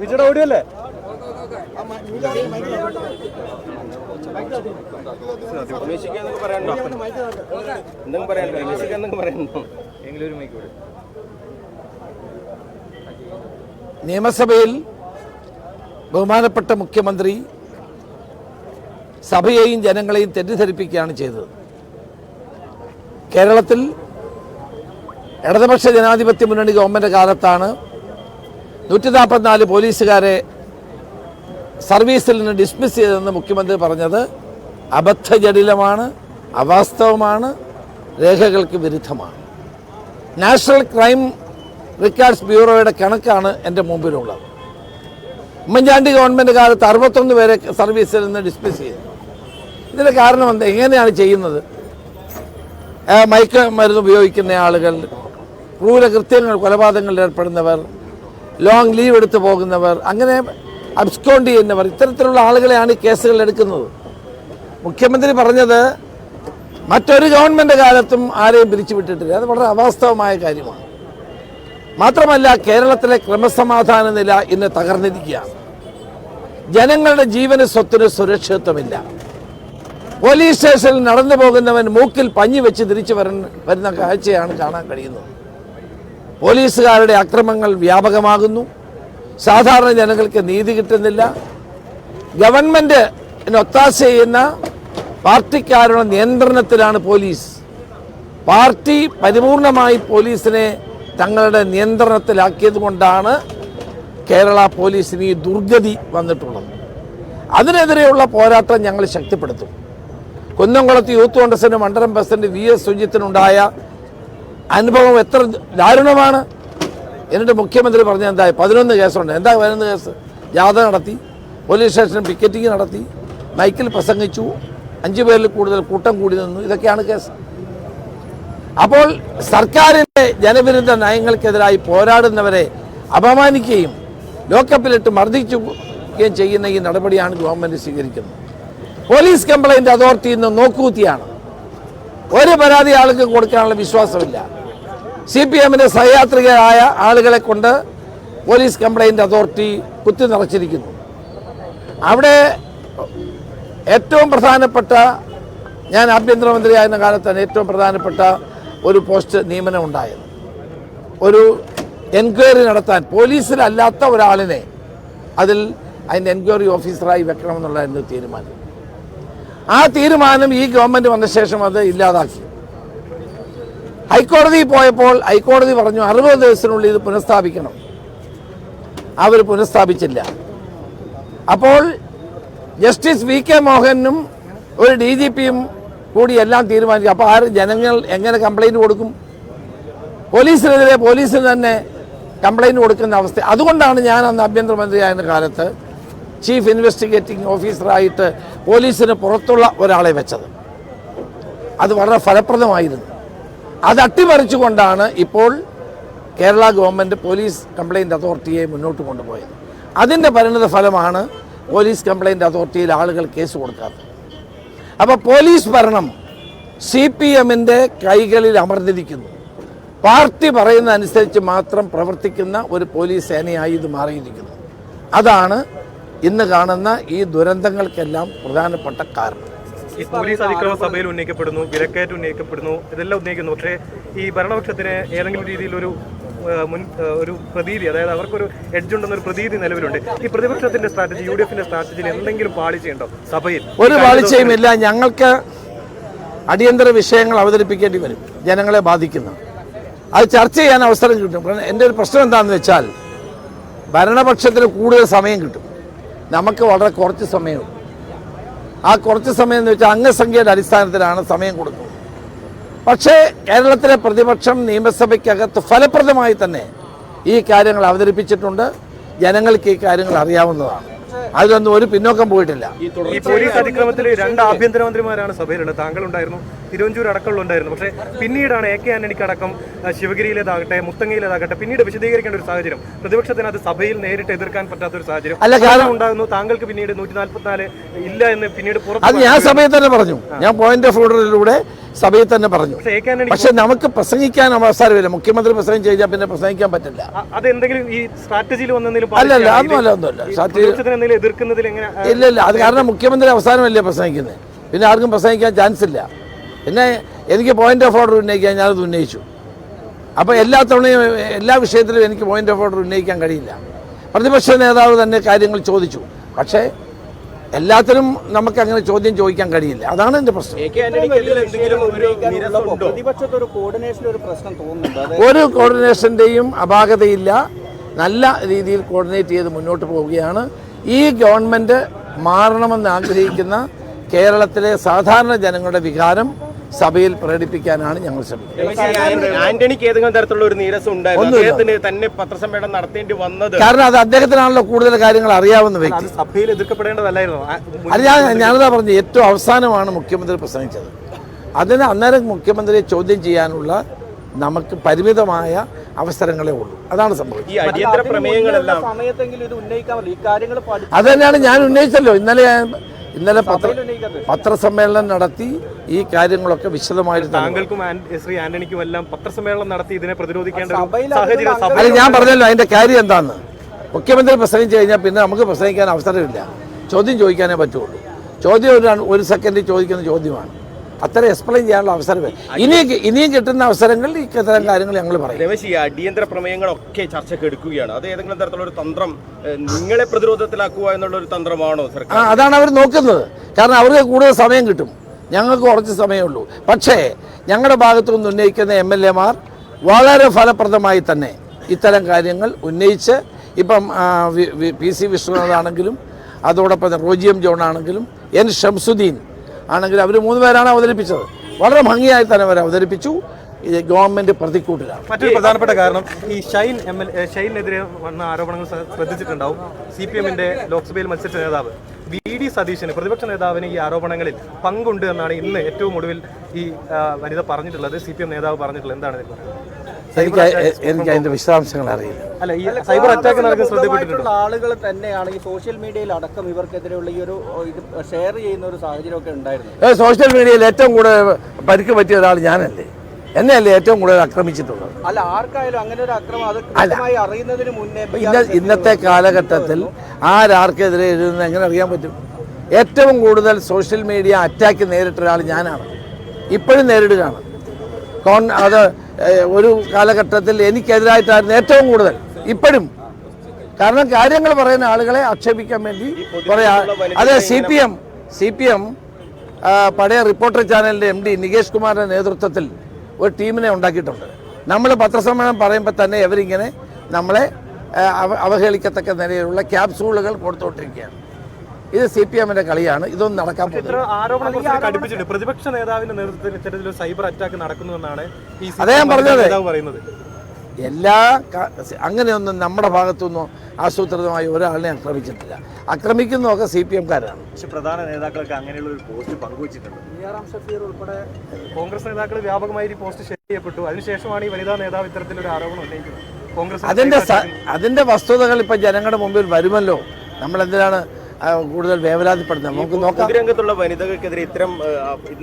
വിജയുടെ ഓടിയല്ലേ? നിയമസഭയിൽ ബഹുമാനപ്പെട്ട മുഖ്യമന്ത്രി സഭയെയും ജനങ്ങളെയും തെറ്റിദ്ധരിപ്പിക്കുകയാണ് ചെയ്തത്. കേരളത്തിൽ ഇടതുപക്ഷ ജനാധിപത്യ മുന്നണി ഗവൺമെന്റ് കാലത്താണ് നൂറ്റി നാൽപ്പത്തിനാല് പോലീസുകാരെ സർവീസിൽ നിന്ന് ഡിസ്മിസ് ചെയ്തതെന്ന് മുഖ്യമന്ത്രി പറഞ്ഞത് അബദ്ധജടിലമാണ് അവാസ്തവമാണ് രേഖകൾക്ക് വിരുദ്ധമാണ്. നാഷണൽ ക്രൈം റെക്കോർഡ്സ് ബ്യൂറോയുടെ കണക്കാണ് എന്റെ മുമ്പിലുള്ളത്. ഉമ്മൻചാണ്ടി ഗവൺമെന്റ് കാലത്ത് അറുപത്തൊന്ന് പേരെ സർവീസിൽ നിന്ന് ഡിസ്മിസ് ചെയ്തു. ഇതിന്റെ കാരണം എന്താ? എങ്ങനെയാണ് ചെയ്യുന്നത്? മയക്കമരുന്ന് മയക്ക് ഉപയോഗിക്കുന്ന ആളുകൾ ക്രൂരകൃത്യങ്ങൾ കൊലപാതകങ്ങളിൽ ഏർപ്പെടുന്നവർ ലോങ് ലീവ് എടുത്ത് പോകുന്നവർ അങ്ങനെ അബ്സ്കോണ്ട് ചെയ്യുന്നവർ ഇത്തരത്തിലുള്ള ആളുകളെയാണ് ഈ കേസുകൾ എടുക്കുന്നത്. മുഖ്യമന്ത്രി പറഞ്ഞത് മറ്റൊരു ഗവൺമെന്റ് കാലത്തും ആരെയും പിരിച്ചുവിട്ടിട്ടില്ല. അത് വളരെ അവാസ്തവമായ കാര്യമാണ്. മാത്രമല്ല കേരളത്തിലെ ക്രമസമാധാന നില ഇന്ന് തകർന്നിരിക്കുകയാണ്. ജനങ്ങളുടെ ജീവന് സ്വത്തിന് സുരക്ഷിതത്വമില്ല. പോലീസ് സ്റ്റേഷനിൽ നടന്നു പോകുന്നവൻ മൂക്കിൽ പഞ്ഞി വെച്ച് തിരിച്ചു വരുന്ന വരുന്ന കാഴ്ചയാണ് കാണാൻ കഴിയുന്നത്. പോലീസുകാരുടെ അക്രമങ്ങൾ വ്യാപകമാകുന്നു. സാധാരണ ജനങ്ങൾക്ക് നീതി കിട്ടുന്നില്ല. ഗവൺമെന്റ് ഒത്താശ ചെയ്യുന്ന പാർട്ടിക്കാരുടെ നിയന്ത്രണത്തിലാണ് പോലീസ്. പാർട്ടി പരിപൂർണമായി പോലീസിനെ തങ്ങളുടെ നിയന്ത്രണത്തിലാക്കിയത് കൊണ്ടാണ് കേരള പോലീസിന് ഈ ദുർഗതി വന്നിട്ടുള്ളത്. അതിനെതിരെയുള്ള പോരാട്ടം ഞങ്ങൾ ശക്തിപ്പെടുത്തും. കുന്നംകുളത്ത് യൂത്ത് കോൺഗ്രസിന്റെ മണ്ഡലം പ്രസിഡന്റ് വി എസ് സുജിത്തിനുണ്ടായ അനുഭവം എത്ര ദാരുണമാണ്. എന്നിട്ട് മുഖ്യമന്ത്രി പറഞ്ഞ എന്താ പതിനൊന്ന് കേസുണ്ട്. എന്താ പതിനൊന്ന് കേസ്? ജാഥ നടത്തി പോലീസ് സ്റ്റേഷനിൽ പിക്കറ്റിംഗ് നടത്തി മൈക്കിൽ പ്രസംഗിച്ചു അഞ്ചു പേരിൽ കൂടുതൽ കൂട്ടം കൂടി നിന്നു. ഇതൊക്കെയാണ് കേസ്. അപ്പോൾ സർക്കാരിന്റെ ജനവിരുദ്ധ നയങ്ങൾക്കെതിരായി പോരാടുന്നവരെ അപമാനിക്കുകയും ലോക്കപ്പിലിട്ട് മർദ്ദിക്കുകയും ചെയ്യുന്ന ഈ നടപടിയാണ് ഗവൺമെന്റ് സ്വീകരിക്കുന്നത്. പോലീസ് കംപ്ലൈന്റ് അതോറിറ്റിയിൽ നിന്ന് നോക്കൂത്തിയാണ് ഒരു പരാതി ആൾക്ക് കൊടുക്കാനുള്ള വിശ്വാസമില്ല. സി പി എമ്മിന്റെ സഹയാത്രികരായ ആളുകളെ കൊണ്ട് പോലീസ് കംപ്ലൈന്റ് അതോറിറ്റി കുത്തി നിറച്ചിരിക്കുന്നു. അവിടെ ഏറ്റവും പ്രധാനപ്പെട്ട ഞാൻ ആഭ്യന്തരമന്ത്രിയായിരുന്ന കാലത്താണ് ഏറ്റവും പ്രധാനപ്പെട്ട ഒരു പോസ്റ്റ് നിയമനം ഉണ്ടായത്. ഒരു എൻക്വയറി നടത്താൻ പോലീസിലല്ലാത്ത ഒരാളിനെ അതിൽ അതിന്റെ എൻക്വയറി ഓഫീസറായി വെക്കണമെന്നുള്ളതായിരുന്നു തീരുമാനം. ആ തീരുമാനം ഈ ഗവൺമെന്റ് വന്ന ശേഷം അത് ഇല്ലാതാക്കി. ഹൈക്കോടതി പോയപ്പോൾ ഹൈക്കോടതി പറഞ്ഞു അറുപത് ദിവസത്തിനുള്ളിൽ ഇത് പുനഃസ്ഥാപിക്കണം. അവർ പുനഃസ്ഥാപിച്ചില്ല. അപ്പോൾ ജസ്റ്റിസ് വി കെ മോഹനും ഒരു ഡി ജി പിയും കൂടി എല്ലാം തീരുമാനിക്കും അപ്പോൾ ആര് ജനങ്ങൾ എങ്ങനെ കംപ്ലൈന്റ് കൊടുക്കും? പോലീസിനെതിരെ പോലീസിന് തന്നെ കംപ്ലൈന്റ് കൊടുക്കുന്ന അവസ്ഥ. അതുകൊണ്ടാണ് ഞാൻ അന്ന് ആഭ്യന്തരമന്ത്രിയായിരുന്ന കാലത്ത് ചീഫ് ഇൻവെസ്റ്റിഗേറ്റിംഗ് ഓഫീസറായിട്ട് പോലീസിന് പുറത്തുള്ള ഒരാളെ വെച്ചത്. അത് വളരെ ഫലപ്രദമായിരുന്നു. അത് അട്ടിമറിച്ചുകൊണ്ടാണ് ഇപ്പോൾ കേരള ഗവൺമെന്റ് പോലീസ് കംപ്ലൈന്റ് അതോറിറ്റിയെ മുന്നോട്ട് കൊണ്ടുപോയത്. അതിന്റെ പരിണിത ഫലമാണ് പോലീസ് കംപ്ലൈന്റ് അതോറിറ്റിയിൽ ആളുകൾ കേസ് കൊടുക്കാത്തത്. അപ്പോൾ പോലീസ് ഭരണം സി പി എമ്മിന്റെ കൈകളിൽ അമർന്നിരിക്കുന്നു. പാർട്ടി പറയുന്ന അനുസരിച്ച് മാത്രം പ്രവർത്തിക്കുന്ന ഒരു പോലീസ് സേനയായി ഇത് മാറിയിരിക്കുന്നു. അതാണ് ഇന്ന് കാണുന്ന ഈ ദുരന്തങ്ങൾക്കെല്ലാം പ്രധാനപ്പെട്ട കാരണം. ഈ പോലീസ് അതിക്രമ സഭയിൽ ഉന്നയിക്കപ്പെടുന്നു വിലക്കയറ്റ് ഉന്നയിക്കപ്പെടുന്നു ഇതെല്ലാം ഉന്നയിക്കുന്നു. പക്ഷേ ഈ ഭരണപക്ഷത്തിന് ഏതെങ്കിലും രീതിയിലൊരു മുൻ ഒരു പ്രതീതി അതായത് അവർക്കൊരു എഡ്ജ് ഉണ്ടെന്നൊരു പ്രതീതി നിലവിലുണ്ട്. ഈ പ്രതിപക്ഷത്തിന്റെ സ്ട്രാറ്റജി യു ഡി എഫിന്റെ സ്ട്രാറ്റജിയിൽ എന്തെങ്കിലും പാളിച്ചയുണ്ടോ സഭയിൽ? ഒരു പാളിച്ചയുമില്ല ഞങ്ങൾക്ക് അടിയന്തര വിഷയങ്ങൾ അവതരിപ്പിക്കേണ്ടി വരും. ജനങ്ങളെ ബാധിക്കുന്ന. അത് ചർച്ച ചെയ്യാൻ അവസരം കിട്ടും. കാരണം എന്റെ ഒരു പ്രശ്നം എന്താണെന്ന് വെച്ചാൽ ഭരണപക്ഷത്തിന് കൂടുതൽ സമയം കിട്ടും. നമുക്ക് വളരെ കുറച്ച് സമയമുള്ളൂ. ആ കുറച്ച് സമയം എന്ന് വെച്ചാൽ അംഗസംഖ്യയുടെ അടിസ്ഥാനത്തിലാണ് സമയം കൊടുക്കുന്നത്. പക്ഷേ കേരളത്തിലെ പ്രതിപക്ഷം നിയമസഭയ്ക്കകത്ത് ഫലപ്രദമായി തന്നെ ഈ കാര്യങ്ങൾ അവതരിപ്പിച്ചിട്ടുണ്ട്. ജനങ്ങൾക്ക് ഈ കാര്യങ്ങൾ അറിയാവുന്നതാണ്. അതിലൊന്നും ഒരു പിന്നോക്കം പോയിട്ടില്ല. ഈ പോലീസ് അതിക്രമത്തിൽ രണ്ട് ആഭ്യന്തരമന്ത്രിമാരാണ് സഭയിലുള്ളത്. താങ്കൾ ഉണ്ടായിരുന്നു തിരുവഞ്ചൂർ അടക്കമുള്ള ഉണ്ടായിരുന്നു പക്ഷേ പിന്നീടാണ് എ കെ ആന്റണിക്ക് അടക്കം ശിവഗിരിയിലേതാകട്ടെ മുത്തങ്ങയിലേതാകട്ടെ പിന്നീട് വിശദീകരിക്കേണ്ട ഒരു സാഹചര്യം. പ്രതിപക്ഷത്തിന് അത് സഭയിൽ നേരിട്ട് എതിർക്കാൻ പറ്റാത്ത ഒരു സാഹചര്യം. അല്ല, കാരണം- ഉണ്ടാകുന്നു. താങ്കൾക്ക് പിന്നീട് നൂറ്റി നാൽപ്പത്തിനാല് ഇല്ല എന്ന് പിന്നീട് അത് പുറത്ത് ഞാൻ സമയത്ത് തന്നെ പറഞ്ഞു. ഞാൻ പോയിന്റ് ഓഫ് ഓർഡറിലൂടെ സഭയിൽ തന്നെ പറഞ്ഞു. പക്ഷേ നമുക്ക് പ്രസംഗിക്കാൻ അവസരമില്ല മുഖ്യമന്ത്രി പ്രസംഗം ചെയ്താൽ പിന്നെ പ്രസംഗിക്കാൻ പറ്റില്ല. അല്ലല്ല? അതൊന്നുമല്ല ഒന്നുമല്ല ഇല്ല ഇല്ല. അത് കാരണം മുഖ്യമന്ത്രി അവസാനമല്ലേ പ്രസംഗിക്കുന്നത് പിന്നെ ആർക്കും പ്രസംഗിക്കാൻ ചാൻസ് ഇല്ല. പിന്നെ എനിക്ക് പോയിന്റ് ഓഫ് ഓർഡർ ഉന്നയിക്കാൻ ഞാനത് ഉന്നയിച്ചു. അപ്പോൾ എല്ലാ തവണയും എല്ലാ വിഷയത്തിലും എനിക്ക് പോയിന്റ് ഓഫ് ഓർഡർ ഉന്നയിക്കാൻ കഴിയില്ല. പ്രതിപക്ഷ നേതാവ് തന്നെ കാര്യങ്ങൾ ചോദിച്ചു. പക്ഷേ എല്ലാത്തിനും നമുക്ക് അങ്ങനെ ചോദ്യം ചോദിക്കാൻ കഴിയില്ല. അതാണ് എന്റെ പ്രശ്നം. ഒരു കോർഡിനേഷന്റെയും പ്രതിപക്ഷത്ത് ഒരു കോർഡിനേഷൻ ഒരു പ്രശ്നം തോന്നുന്നുണ്ട്. ഒരു കോർഡിനേഷന്റെയും അപാകതയില്ല. നല്ല രീതിയിൽ കോർഡിനേറ്റ് ചെയ്ത് മുന്നോട്ട് പോവുകയാണ്. ഈ ഗവൺമെന്റ് മാറണമെന്ന് ആഗ്രഹിക്കുന്ന കേരളത്തിലെ സാധാരണ ജനങ്ങളുടെ വികാരം സഭയിൽ പ്രകടിപ്പിക്കാനാണ് ഞങ്ങൾ ശ്രമിക്കുന്നത്. ആന്റണിക്ക് ഏതെങ്കിലും തരത്തിലുള്ള ഒരു നീരസം ഉണ്ടായിരുന്നു. തന്നെ പത്രസമ്മേളനം നടത്തേണ്ടി വന്നത് കാരണം അത് അദ്ദേഹത്തിനാണല്ലോ കൂടുതൽ കാര്യങ്ങൾ അറിയാവുന്ന വ്യക്തി. സഭയിൽ എതിർക്കപ്പെടേണ്ടതല്ലായിരുന്നു. അല്ല അത് ഞാൻ ഞാനതാ പറഞ്ഞു ഏറ്റവും അവസാനമാണ് മുഖ്യമന്ത്രി പ്രസംഗിച്ചത്. അതിന് അന്നേരം മുഖ്യമന്ത്രിയെ ചോദ്യം ചെയ്യാനുള്ള നമുക്ക് പരിമിതമായ അവസരങ്ങളേ ഉള്ളൂ. അതാണ് സംഭവം. അത് തന്നെയാണ് ഞാൻ ഉന്നയിച്ചല്ലോ. ഇന്നലെ ഞാൻ- ഇന്നലെ പത്ര പത്രസമ്മേളനം നടത്തി ഈ കാര്യങ്ങളൊക്കെ വിശദമായിട്ട് താങ്കൾക്കും ശ്രീ ആന്റണിക്കും എല്ലാം പത്രസമ്മേളനം നടത്തി ഇതിനെ പ്രതിരോധിക്കേണ്ട അല്ല ഞാൻ പറഞ്ഞല്ലോ അതിന്റെ കാര്യം എന്താന്ന്. മുഖ്യമന്ത്രി പ്രസംഗിച്ചു കഴിഞ്ഞാൽ പിന്നെ നമുക്ക് പ്രസംഗിക്കാൻ അവസരമില്ല. ചോദ്യം ചോദിക്കാനേ പറ്റുള്ളൂ. ചോദ്യം ഒരു ഒരു സെക്കൻഡ് ചോദിക്കുന്ന ചോദ്യമാണ്. അത്ര എക്സ്പ്ലെയിൻ ചെയ്യാനുള്ള അവസരം ഇനി ഇനിയും കിട്ടുന്ന അവസരങ്ങളിൽ ഇത്തരം കാര്യങ്ങൾ ഞങ്ങൾ പറയും. രമേശ് ഈ അടിയന്തര പ്രമേയങ്ങളൊക്കെ ചർച്ചയ്ക്ക് എടുക്കുകയാണ്. അത് ഏതെങ്കിലും തരത്തിലുള്ള ഒരു തന്ത്രം നിങ്ങളെ പ്രതിരോധത്തിലാക്കുക എന്നുള്ള ഒരു തന്ത്രമാണോ ആ സർക്കാർ അതാണ് അവർ നോക്കുന്നത്. കാരണം അവർക്ക് കൂടുതൽ സമയം കിട്ടും. ഞങ്ങൾക്ക് കുറച്ച് സമയമുള്ളൂ പക്ഷേ ഞങ്ങളുടെ ഭാഗത്തു നിന്ന് ഉന്നയിക്കുന്ന എം എൽ എമാർ വളരെ ഫലപ്രദമായി തന്നെ ഇത്തരം കാര്യങ്ങൾ ഉന്നയിച്ച് ഇപ്പം പി സി വിശ്വനാഥാണെങ്കിലും അതോടൊപ്പം റോജിയം ജോൺ ആണെങ്കിലും എൻ ഷംസുദ്ദീൻ ആണെങ്കിലും അവർ മൂന്ന് പേരാണ് അവതരിപ്പിച്ചത്. വളരെ ഭംഗിയായി തന്നെ അവർ അവതരിപ്പിച്ചു. ഇത് ഗവൺമെന്റ് പ്രതിക്കൂട്ടിലാണ്. മറ്റൊരു പ്രധാനപ്പെട്ട കാരണം ഈ ഷൈൻ എം എൽ ഷൈനെതിരെ വന്ന ആരോപണങ്ങൾ ശ്ര- ശ്രദ്ധിച്ചിട്ടുണ്ടാവും. സി പി എമ്മിന്റെ ലോക്സഭയിൽ മത്സരിച്ച നേതാവ്. വി ഡി സതീശന് പ്രതിപക്ഷ നേതാവിന് ഈ ആരോപണങ്ങളിൽ പങ്കുണ്ട് എന്നാണ് ഇന്ന് ഏറ്റവും ഒടുവിൽ ഈ വനിത പറഞ്ഞിട്ടുള്ളത്. സി പി എം നേതാവ് പറഞ്ഞിട്ടുള്ളത്. എന്താണ്? എനിക്ക് എനിക്ക് അതിന്റെ വിശദാംശങ്ങൾ അറിയില്ല. അല്ല ഈ സൈബർ അറ്റാക്ക് നടക്കുന്ന ശ്രദ്ധപ്പെട്ടിട്ടുണ്ടോ ആയിട്ടുള്ള ആളുകൾ തന്നെയാണ് ഈ സോഷ്യൽ മീഡിയയിൽ അടക്കം ഇവർക്കെതിരെയുള്ള ഈ ഒരു ഇത് ഷെയർ ചെയ്യുന്ന ഒരു സാഹചര്യമൊക്കെ ഉണ്ടായിരുന്നു. സോഷ്യൽ മീഡിയയിൽ ഏറ്റവും കൂടുതൽ പരിക്ക് പറ്റിയ ഒരാൾ ഞാനല്ലേ? എന്നെയല്ലേ ഏറ്റവും കൂടുതൽ ആക്രമിച്ചിട്ടുള്ളത്? അല്ല ആർക്കായാലും അങ്ങനെ ഒരു അക്രമം അറിയുന്നതിന് മുന്നേ ഇന്നത്തെ കാലഘട്ടത്തിൽ ആരാർക്കെതിരെ എഴുതുന്നത് എങ്ങനെ അറിയാൻ പറ്റും? ഏറ്റവും കൂടുതൽ സോഷ്യൽ മീഡിയ അറ്റാക്ക് നേരിട്ട ഒരാൾ ഞാനാണ്. ഇപ്പോഴും നേരിടുകയാണ്. കോൺ അത് ഒരു കാലഘട്ടത്തിൽ എനിക്കെതിരായിട്ടായിരുന്നു ഏറ്റവും കൂടുതൽ. ഇപ്പോഴും. കാരണം കാര്യങ്ങൾ പറയുന്ന ആളുകളെ ആക്ഷേപിക്കാൻ വേണ്ടി പറയാ അതെ C P M C P M പഴയ റിപ്പോർട്ടർ ചാനലിന്റെ എം ഡി നികേഷ് കുമാറിന്റെ നേതൃത്വത്തിൽ ഒരു ടീമിനെ ഉണ്ടാക്കിയിട്ടുണ്ട്. നമ്മൾ പത്രസമ്മേളനം പറയുമ്പോൾ തന്നെ ഇവരിങ്ങനെ നമ്മളെ അവ- അവഹേളിക്കത്തക്ക നിലയിലുള്ള ക്യാപ്സൂളുകൾ കൊടുത്തുകൊണ്ടിരിക്കുകയാണ് ഇത് സി പി എമ്മിന്റെ കളിയാണ്. ഇതൊന്നും നടക്കാൻ പോകുന്നത് പ്രതിപക്ഷ നേതാവിന്റെ നേതൃത്വത്തിൽ സൈബർ അറ്റാക്ക് നടക്കുന്നുവെന്നാണ് അദ്ദേഹം പറഞ്ഞത്. എല്ലാ അങ്ങനെയൊന്നും നമ്മുടെ ഭാഗത്തുനിന്നും ആസൂത്രിതമായി ഒരാളിനെ ആക്രമിച്ചിട്ടില്ല. ആക്രമിക്കുന്നതൊക്കെ സി പി എംകാരാണ്. പക്ഷെ പ്രധാന നേതാക്കൾക്ക് അങ്ങനെയുള്ള ഒരു പോസ്റ്റ് പങ്കുവച്ചിട്ടുണ്ട്? കോൺഗ്രസ് നേതാക്കൾ വ്യാപകമായി ഈ പോസ്റ്റ് ഷെയർ ചെയ്യപ്പെട്ടു. അതിനുശേഷമാണ് ഈ വനിതാ നേതാവ് ഇത്തരത്തിലൊരു ആരോപണം ഉന്നയിക്കുന്നത്. കോൺഗ്രസ് അതിന്റെ അതിന്റെ വസ്തുതകൾ ഇപ്പൊ ജനങ്ങളുടെ മുമ്പിൽ വരുമല്ലോ. നമ്മൾ എന്തിനാണ് കൂടുതൽ വേവലാതിപ്പെടുന്നത് നമുക്ക് നോക്കാം. രംഗത്തുള്ള വനിതകൾക്കെതിരെ ഇത്തരം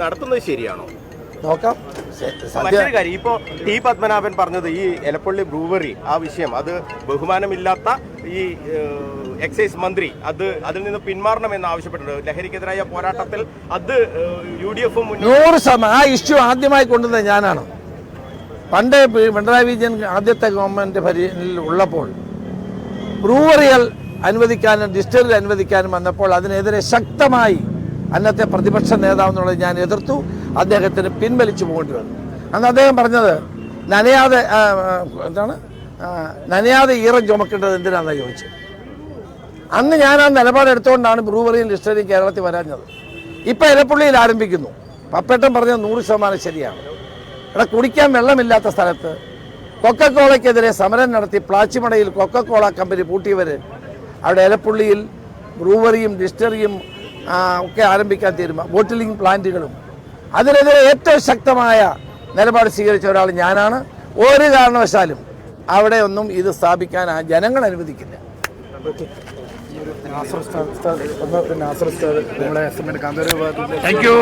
നടത്തുന്നത് ശരിയാണോ? നോക്കാം. മറ്റൊരു കാര്യം ഇപ്പോ ടി പത്മനാഭൻ പറഞ്ഞത് ഈ എലപ്പള്ളി ബ്രൂവറി ആ വിഷയം അത് ബഹുമാനമില്ലാത്ത ഈ എക്സൈസ് മന്ത്രി അത് അതിൽ നിന്ന് പിന്മാറണമെന്ന് ആവശ്യപ്പെട്ടിട്ടുണ്ട്. ലഹരിക്കെതിരായ പോരാട്ടത്തിൽ അത് യു ഡി എഫും നൂറ് ശതമാനം ആ ഇഷ്യൂ ആദ്യമായി കൊണ്ടുവന്നത് ഞാനാണ്. പണ്ട് പിണറായി വിജയൻ ആദ്യത്തെ ഗവൺമെന്റ് പരിയിൽ ഉള്ളപ്പോൾ ബ്രൂവറികൾ അനുവദിക്കാനും ഡിസ്റ്ററി അനുവദിക്കാനും വന്നപ്പോൾ അതിനെതിരെ ശക്തമായി അന്നത്തെ പ്രതിപക്ഷ നേതാവ് എന്നുള്ളത് ഞാൻ എതിർത്തു. അദ്ദേഹത്തിന് പിൻവലിച്ചു പോകേണ്ടി വന്നു അന്ന് അദ്ദേഹം പറഞ്ഞത് നനയാതെ എന്താണ്? നനയാതെ ഈറം ചുമക്കേണ്ടത് എന്തിനാണെന്നാണ് ചോദിച്ചത്? അന്ന് ഞാൻ ആ നിലപാടെടുത്തുകൊണ്ടാണ് ബ്രൂവറിയും ലിസ്റ്ററിയും കേരളത്തിൽ വരാഞ്ഞത്. ഇപ്പം ഇലപ്പുള്ളിയിൽ ആരംഭിക്കുന്നു. പപ്പേട്ടൻ പറഞ്ഞ നൂറ് ശതമാനം ശരിയാണ്. ഇവിടെ കുടിക്കാൻ വെള്ളമില്ലാത്ത സ്ഥലത്ത് കൊക്കക്കോളയ്ക്കെതിരെ സമരം നടത്തി പ്ലാച്ചിമടയിൽ കൊക്കക്കോള കമ്പനി പൂട്ടിയവർ അവിടെ ഇലപ്പുള്ളിയിൽ ബ്രൂവറിയും ഡിസ്റ്ററിയും ഒക്കെ ആരംഭിക്കാൻ തീരുമാനം ബോട്ടിലിംഗ് പ്ലാന്റുകളും. അതിനെതിരെ ഏറ്റവും ശക്തമായ നിലപാട് സ്വീകരിച്ച ഒരാൾ ഞാനാണ്. ഒരു കാരണവശാലും അവിടെ ഒന്നും ഇത് സ്ഥാപിക്കാൻ ആ ജനങ്ങൾ അനുവദിക്കില്ല. Thank you